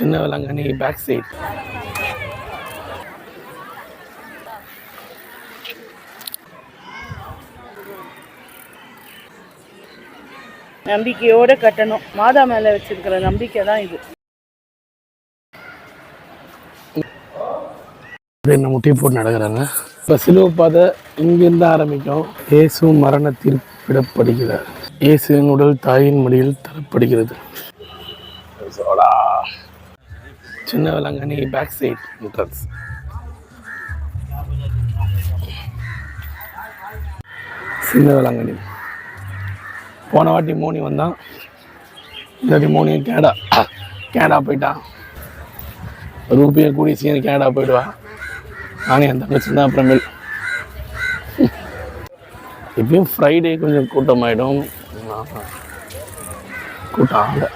சின்ன Velankanni back side நம்பிக்கையோட கட்டணும். மாதா மேல வச்சிருக்கிற நம்பிக்கை தான் இது. அப்படின்னு முட்டி போட்டு நடக்கிறாங்க. இப்போ சிலுவை பாதை இங்கிருந்து ஆரம்பிக்கும். இயேசு மரணத்தில் விடப்படுகிறார். இயேசுவின் உடல் தாயின் மடியில் தரப்படுகிறது சோடா. சின்ன வேளாங்கண்ணி பேக் சைட் என்ட்ரன்ஸ் சின்ன வேளாங்கண்ணி போன வாட்டி மோனி வந்தான். இந்த வாட்டி மோனியும் கேடா. கேடா போயிட்டான் ரூபியை கூடி சீன் கேடா போயிடுவா. நானே என் தங்கச்சி தான் அப்புறமேல். இப்பயும் ஃப்ரைடே கொஞ்சம் கூட்டமாயிடும். கூட்டம் ஆகலை.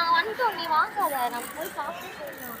நாங்கள் வந்துட்டோம் நீ வாங்காத நம்ம போய் சாப்பிட்டு போயிடலாம்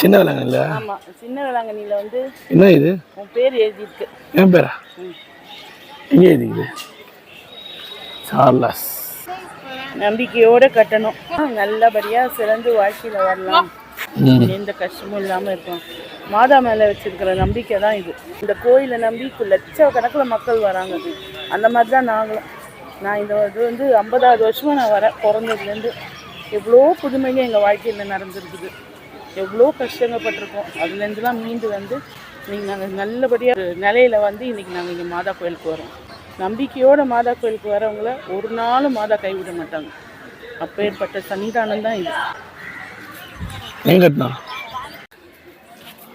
சின்ன வேளாங்கண்ணில ஆமா சின்ன வேளாங்கண்ணியில வந்து என்ன இது? உன் பேர் எழுதியிருக்கு. என் பேரா? எங்கே எழுதிக்குது சார்லஸ். நம்பிக்கையோட கட்டணும். நல்லபடியா சிறந்து வாழ்க்கையில வரலாம். எந்த கஷ்டமும் இல்லாம இருக்கும் மாதா மேல வச்சிருக்கிற நம்பிக்கை தான் இது. இந்த கோயிலை நம்பி லட்சக்கணக்கில் மக்கள் வராங்க. அந்த மாதிரி தான் நாங்களும். நான் இந்த இது வந்து ஐம்பதாவது வருஷமா நான் வரேன் பிறந்ததுலேருந்து எவ்வளோ புதுமைங்க எங்கள் வாழ்க்கையில் நடந்திருக்குது. எவ்வளோ கஷ்டங்கப்பட்டிருக்கோம். அதுலேருந்துலாம் மீண்டு வந்து இன்னைக்கு நாங்கள் நல்லபடியாக நிலையில வந்து இன்னைக்கு நாங்கள் இங்கே மாதா கோயிலுக்கு வரோம். நம்பிக்கையோட மாதா கோயிலுக்கு வரவங்கள ஒரு நாளும் மாதா கைவிட மாட்டாங்க. அப்பேற்பட்ட சன்னிதானம் தான் இது. எங்க கட்டலாம்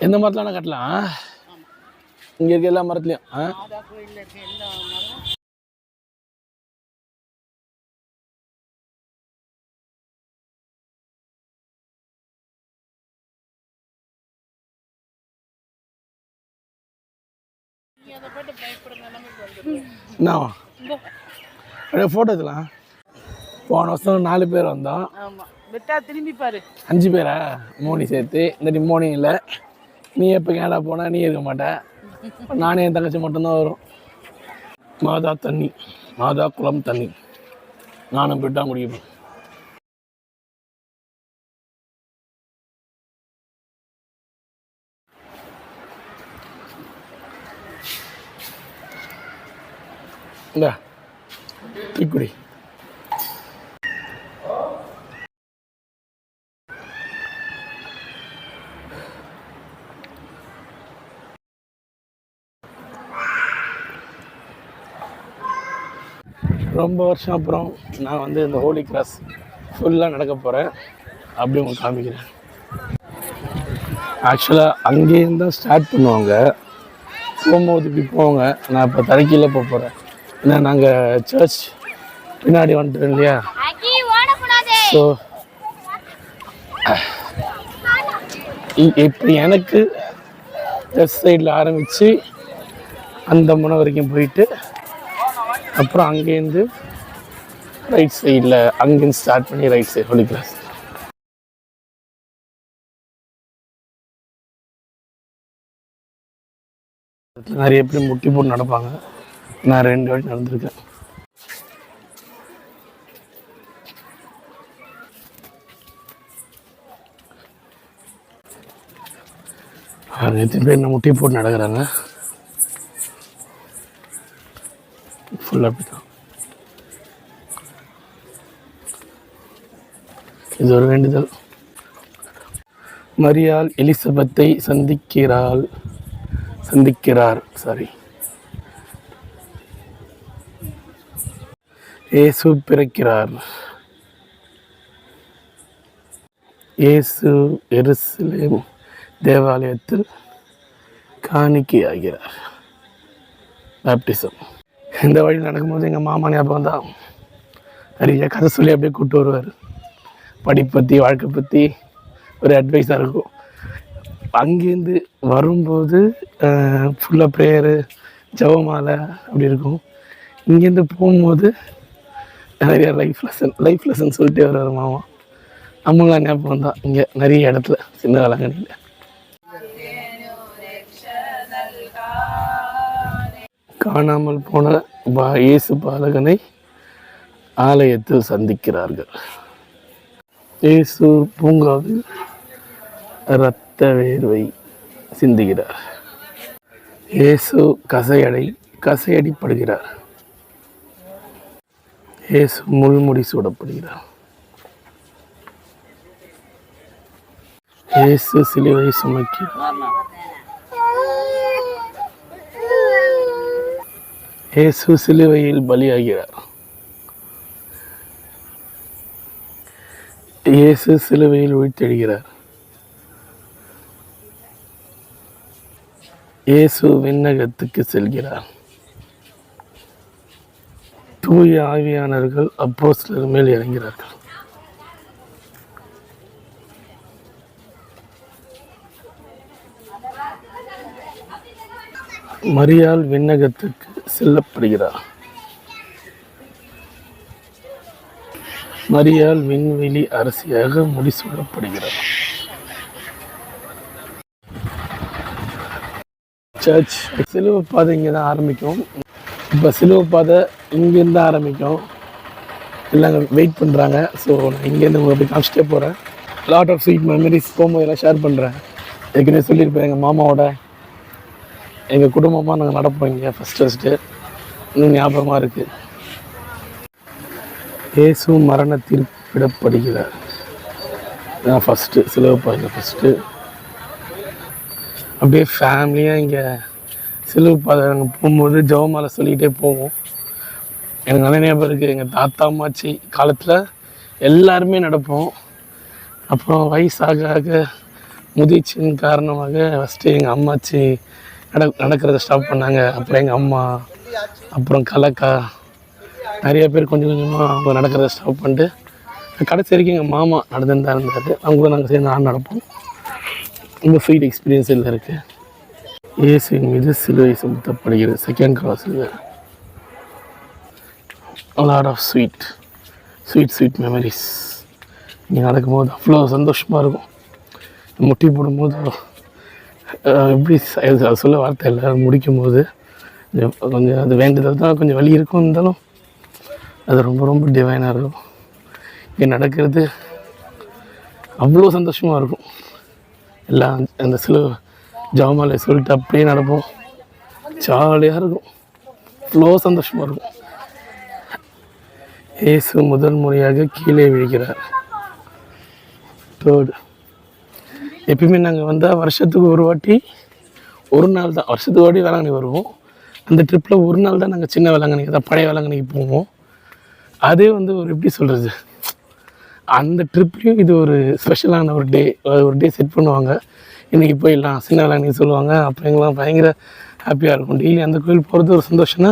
எந்த மரத்துலாம் கட்டலாம். இங்க இருக்க எல்லா மரத்துலயும் மாதா கோயிலில் இருக்க எல்லா என்னவா? அப்படியே ஃபோட்டோ எடுக்கலாம் போன வருஷம் நாலு பேர் வந்தோம். விட்டா திரும்பி பாரு. அஞ்சு பேரா? மோனி சேர்த்து. இந்த மோனி இல்லை. நீ எப்போ கேடா போனா? நீ இருக்க மாட்ட. நானே என் தங்கச்சி மட்டும்தான் வரும். மாதா தண்ணி. மாதா குளம் தண்ணி. நானும் போயிட்டு தான் குடிப்பேன் இந்த தீக்குடி ரொம்ப வருஷம் அப்புறம் நான் வந்து இந்த ஹோலி கிராஸ் ஃபுல்லாக நடக்க போகிறேன் அப்படி உங்களுக்கு காமிக்கிறேன். ஆக்சுவலாக அங்கேருந்து தான் ஸ்டார்ட் பண்ணுவாங்க. போகும்போது இப்படி போவாங்க நான் இப்போ தரைக்கீழே போக போகிறேன் ஏன்னா நாங்கள் சர்ச் பின்னாடி வந்துட்டோம் இல்லையா? ஸோ இப்போ எனக்கு லெஃப்ட் சைடில் ஆரம்பித்து அந்த முனை வரைக்கும் போயிட்டு அப்புறம் அங்கேருந்து ரைட் சைடில் அங்கேருந்து ஸ்டார்ட் பண்ணி ரைட் சைடு ஹோலி நிறைய பேர் முட்டி போட்டு நடப்பாங்க. நான் ரெண்டு வாட்டி நடந்திருக்கேன். அவங்க எத்தனை பேர் என்ன முட்டி போட்டு நடக்கிறாங்க? ஃபுல்லாக அப்படி தான் இது ஒரு வேண்டுதல். மரியாள் எலிசபெத்தை சந்திக்கிறாள். சந்திக்கிறார் சாரி இயேசு பிறக்கிறார். இயேசு எருசலேம் தேவாலயத்தில் காணிக்கையாகிறார். பேப்டிசம் இந்த வழி நடக்கும்போது எங்கள் மாமா ஞாபகம் தான் நிறைய கதை சொல்லி அப்படியே கூப்பிட்டு வருவார். படிப்பு பற்றி வாழ்க்கை பற்றி ஒரு அட்வைஸாக இருக்கும். அங்கேருந்து வரும்போது ஃபுல்லாக ப்ரேயரு ஜவமாலை அப்படி இருக்கும். இங்கேருந்து போகும்போது நிறைய லைஃப் லெசன் லைஃப் லெசன் சொல்லிட்டே வருவார் மாமா. நம்மளாம் ஞாபகம் தான் இங்கே நிறைய இடத்துல சின்ன வேளாங்கண்ணியில் காணாமல் போன பா- இயேசு பாலகனை ஆலயத்தில் சந்திக்கிறார்கள். இயேசு பூங்காவில் இரத்த வேர்வை சிந்துகிறார். இயேசு கசையடை கசையடிப்படுகிறார். இயேசு முள்முடி சூடப்படுகிறார். இயேசு சிலுவை சுமக்கிறார் இயேசு சிலுவையில் பலியாகிறார். இயேசு சிலுவையில் உயிர்த்தெழுகிறார். இயேசு விண்ணகத்துக்கு செல்கிறார். தூய ஆவியானவர்கள் அப்போஸ்தலர் மேல் இறங்கிறார்கள். மரியால் விண்ணகத்துக்கு செல்லப்படுகிறார். மரியால் விண்வெளி அரசியாக முடிசூடப்படுகிறார் சர்ச் சிலுவை பாதை இங்கே தான் ஆரம்பிக்கும். இப்போ சிலுவை பாதை இங்கேருந்து ஆரம்பிக்கும். எல்லாம் வெயிட் பண்ணுறாங்க ஸோ நான் இங்கேருந்து உங்களை போய் காமிச்சிட்டே போகிறேன் லாட் ஆஃப் ஸ்வீட் மெமரிஸ் போகும்போது எல்லாம் ஷேர் பண்ணுறேன் ஏற்கனவே சொல்லியிருப்பேன் எங்கள் மாமாவோட. எங்கள் குடும்பமாக நாங்கள் நடப்போம் இங்கே ஃபஸ்ட்டு ஃபஸ்ட்டு இன்னும் ஞாபகமாக இருக்குது இயேசு மரணத்தில் விடப்படுகிறார். நான் ஃபஸ்ட்டு சிலுவைப்பாங்க ஃபஸ்ட்டு அப்படியே ஃபேமிலியாக இங்கே சிலுவைப்பாதை நாங்கள் போகும்போது ஜவமாலை சொல்லிக்கிட்டே போவோம். எனக்கு நல்ல ஞாபகம் இருக்குது எங்கள் தாத்தா அம்மாச்சி காலத்தில் எல்லாருமே நடப்போம். அப்புறம் வயசாக ஆக முதிர்ச்சியின் காரணமாக ஃபஸ்ட்டு எங்கள் அம்மாச்சி நட நடக்கிறத ஸ்டாப் பண்ணாங்க. அப்புறம் எங்கள் அம்மா அப்புறம் கலக்கா நிறைய பேர் கொஞ்சம் கொஞ்சமாக அவங்க நடக்கிறத ஸ்டாப் பண்ணிட்டு கடைசி வரைக்கும் எங்கள் மாமா நடந்துட்டு தான் இருந்தார். அவங்க கூட நாங்கள் சேர்ந்து நான் நடப்போம். ரொம்ப ஃபீல் எக்ஸ்பீரியன்ஸ் இதில் இருக்குது இயேசுவின் மீது சிலுவை சுமத்தப்படுகிறது second cross lot of sweet sweet sweet memories இங்கே நடக்கும்போது அவ்வளோ சந்தோஷமாக இருக்கும். முட்டி போடும்போது எப்படி ச- சொல்ல வார்த்தை இல்லை. முடிக்கும் போது கொஞ்சம் கொஞ்சம் அது வேண்டுதல் தான் கொஞ்சம் வலி இருக்கும் இருந்தாலும் அது ரொம்ப ரொம்ப டிவைனாக இருக்கும். இங்கே நடக்கிறது அவ்வளோ சந்தோஷமாக இருக்கும். எல்லாம் அந்த சில ஜாமாலை சொல்லிட்டு அப்படியே நடப்போம். ஜாலியாக இருக்கும். அவ்வளோ சந்தோஷமாக இருக்கும். இயேசு முதல் முறையாக கீழே விழுகிறார். தேர்டு. எப்பயுமே நாங்கள் வந்தால் வருஷத்துக்கு ஒரு வாட்டி ஒரு நாள் தான். வருஷத்துக்கு வாட்டி வேளாங்கண்ணி வருவோம். அந்த ட்ரிப்பில் ஒரு நாள் தான் நாங்கள் சின்ன வேளாங்கண்ணிக்கு தான் பழைய வேளாங்கண்ணிக்கு போவோம். அதே வந்து ஒரு எப்படி சொல்கிறது அந்த ட்ரிப்லேயும் இது ஒரு ஸ்பெஷலான ஒரு டே ஒரு டே செட் பண்ணுவாங்க. இன்றைக்கி போயிடலாம். சின்ன வேளாங்கண்ணி சொல்லுவாங்க. அப்போ எங்கெல்லாம் பயங்கர ஹாப்பியாக இருக்கும். டெய்லி அந்த கோயில் போகிறது ஒரு சந்தோஷம்னா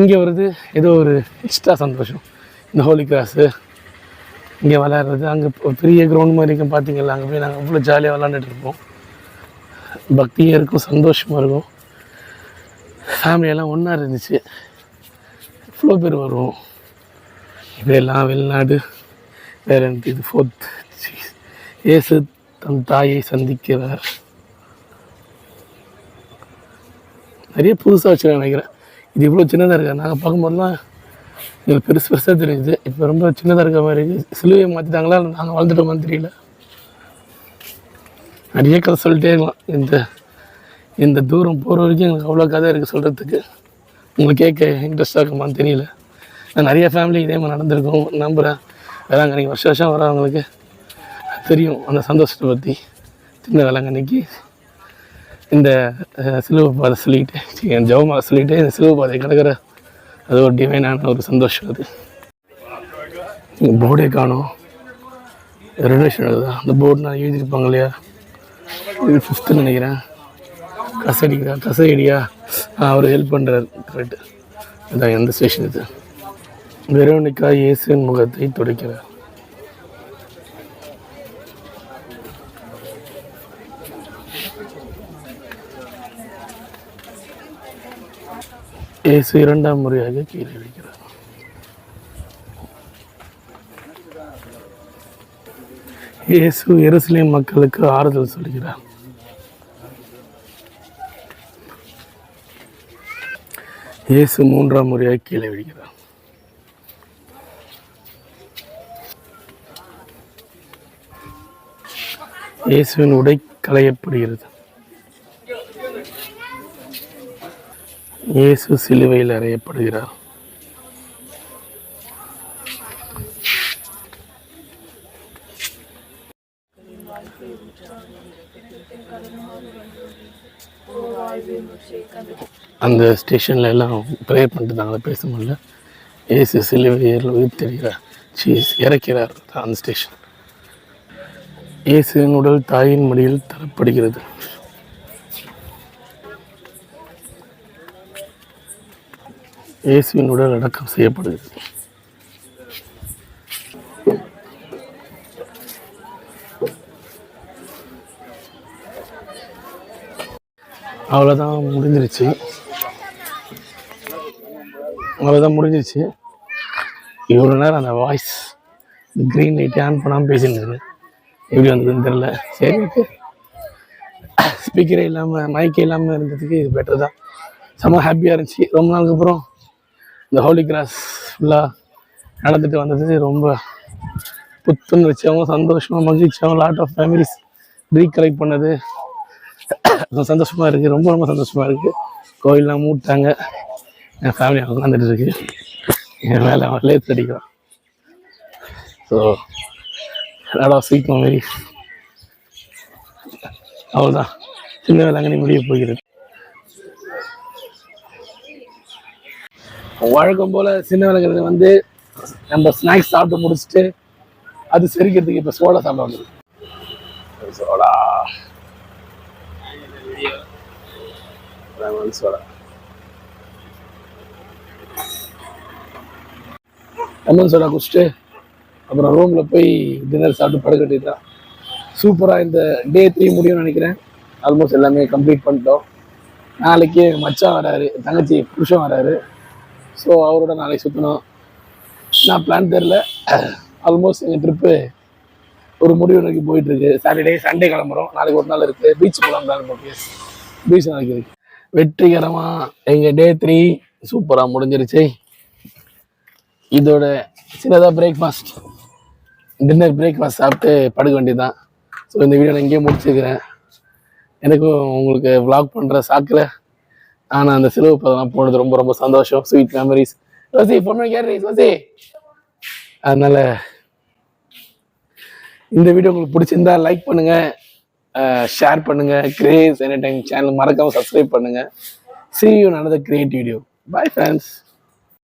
இங்கே வருது ஏதோ ஒரு எக்ஸ்ட்ரா சந்தோஷம். இந்த ஹோலி கிராஸு இங்கே விளையாடுறது அங்கே பெரிய கிரவுண்ட் மாதிரி இருக்கும் பார்த்தீங்களா அங்கே போய் நாங்கள் அவ்வளோ ஜாலியாக விளாண்டுட்டு இருப்போம். பக்தியாக இருக்கும் சந்தோஷமாக இருக்கும். ஃபேமிலியெல்லாம் ஒன்றா இருந்துச்சு. இவ்வளோ பேர் வருவோம். இதெல்லாம் வெளிநாடு. வேறு எனக்கு இது ஃபோர்த் ஏசு தன் தாயை சந்திக்கிறார். நிறைய புதுசாக வச்சு நினைக்கிறேன். இது இவ்வளோ சின்னதாக இருக்கா? நாங்கள் பார்க்கும்போதெல்லாம் எங்களுக்கு பெருசு பெருசாக தெரியுது. இப்போ ரொம்ப சின்னதாக இருக்க மாதிரி இருக்குது சிலுவையை மாற்றிட்டாங்களா இல்லை நாங்கள் வளர்ந்துட்டோமான்னு தெரியல. நிறைய கதை சொல்லிட்டே இருக்கலாம். இந்த இந்த தூரம் போகிற வரைக்கும் எனக்கு அவ்வளோ கதை இருக்குது சொல்கிறதுக்கு உங்களுக்கு கேட்க இன்ட்ரெஸ்டாக இருக்குமான்னு தெரியல. நான் நிறைய ஃபேமிலி இதே மாதிரி நடந்திருக்கும். நம்புகிறேன் வேளாங்கண்ணி வருஷம் வருஷம் வரவங்களுக்கு தெரியும் அந்த சந்தோஷத்தை பற்றி சின்ன வேளாங்கண்ணிக்கு இந்த சிலுவை பாதை சொல்லிட்டு என் ஜவமாக சொல்லிக்கிட்டு இந்த சிலுவை பாதை கிடக்கிற அது ஒரு டிவைனான ஒரு சந்தோஷம் அது. போர்டே காணும். ரெனோவேஷன் தான் அந்த போர்டு நான் எழுதியிருப்பாங்க இல்லையா? இது ஃபிஃப்த்துன்னு நினைக்கிறேன். கசடிக்கிறா கசடியா அவர் ஹெல்ப் பண்ணுறாரு கரெக்டு அதான் எந்த ஸ்டேஷன் இது. வெரோனிக்கா இயேசுவின் முகத்தை துடைக்கிறார். இயேசு இரண்டாம் முறையாக கீழே வைக்கிறார் இயேசு எருசலேம் மக்களுக்கு ஆறுதல் சொல்கிறார். இயேசு மூன்றாம் முறையாக கீழே விடுகிறார் இயேசுவின் உடை களையப்படுகிறது. இயேசு சிலுவையில் அறையப்படுகிறார். அந்த ஸ்டேஷனில் எல்லாம் ப்ரேயர் பண்ணிட்டு இருந்தாங்களே பேச முடியல. ஏசு சிலுவையில் உயிர் தெரிகிறார் சீஸ் இறக்கிறார். அந்த ஸ்டேஷன் இயேசுவின் உடல் தாயின் மடியில் தரப்படுகிறது. இயேசுவின் உடல் அடக்கம் செய்யப்படுகிறது. அவ்வளோதான் முடிஞ்சிருச்சு. அவ்வளோதான் முடிஞ்சிருச்சு. இவ்வளோ நேரம் அந்த வாய்ஸ் க்ரீன் லைட் ஆன் பண்ணாமல் பேசியிருந்தது எப்படி வந்ததுன்னு தெரில சரி ஓகே ஸ்பீக்கரே இல்லாமல் மைக்கே இல்லாமல் இருந்ததுக்கு இது பெட்டர் தான். செம்ம ஹாப்பியாக இருந்துச்சு. ரொம்ப நாளுக்கு அப்புறம் இந்த ஹோலி கிராஸ் ஃபுல்லாக நடந்துட்டு வந்தது. ரொம்ப புத்துணர்ச்சியாகவும் சந்தோஷமாக மகிழ்ச்சியாகவும் லாட் ஆஃப் ஃபேமிலிஸ் ரீகலெக்ட் பண்ணது. ரொம்ப சந்தோஷமாக இருக்குது ரொம்ப ரொம்ப சந்தோஷமாக இருக்குது கோயிலெலாம் மூட்டாங்க என் ஃபேமிலி உட்காந்துட்டு இருக்கு. என் மேலே அவன் லேத் அடிக்கிறான். So lot of sweet memories அவ்வளோதான் சின்ன வேளாங்கண்ணி முடிய போகிறது. வழக்கம் போல் சின்ன வேலைங்கிறது வந்து நம்ம ஸ்நாக்ஸ் சாப்பிட்டு முடிச்சுட்டு அது செரிக்கிறதுக்கு இப்போ சோடா சாப்பிட வந்தது. சோடா. சோடா. லெமன் சோடா குடிச்சிட்டு அப்புறம் ரூமில் போய் டின்னர் சாப்பிட்டு படுக்கட்டி தான் சூப்பராக இந்த டே த்ரீ முடியும்னு நினைக்கிறேன். ஆல்மோஸ்ட் எல்லாமே கம்ப்ளீட் பண்ணிட்டோம். நாளைக்கு மச்சான் வராரு தங்கச்சி புருஷன் வராரு. ஸோ அவரோட நாளைக்கு சுற்றணும் நான் பிளான் தெரில ஆல்மோஸ்ட் எங்கள் ட்ரிப்பு ஒரு முடிவு நோக்கி போயிட்டுருக்கு. சாட்டர்டே சண்டே கிளம்புறோம். நாளைக்கு ஒரு நாள் இருக்குது பீச் போகலாம் பிளான் பண்ணி பீச் நாளைக்கு இருக்கு. வெற்றிகரமாக எங்கள் டே த்ரீ சூப்பராக முடிஞ்சிருச்சு. இதோட சின்னதாக பிரேக்ஃபாஸ்ட் டின்னர் பிரேக்ஃபாஸ்ட் சாப்பிட்டு படுக்க வேண்டியதுதான். ஸோ இந்த வீடியோ நான் இங்கேயே முடிச்சுக்கிறேன். எனக்கும் உங்களுக்கு விளாக் பண்ணுற சாக்கில் ஆனால் அந்த சிலுவை பதெல்லாம் போனது ரொம்ப ரொம்ப சந்தோஷம். ஸ்வீட் மெமரிஸ் வசி பொண்ணு கேட்ரி வசி அதனால இந்த வீடியோ உங்களுக்கு பிடிச்சிருந்தா லைக் பண்ணுங்க. ஷேர் பண்ணுங்க. கிரேஸ் எனி டைம் சேனல் மறக்காம சப்ஸ்கிரைப் பண்ணுங்க. See you in create video video. Friends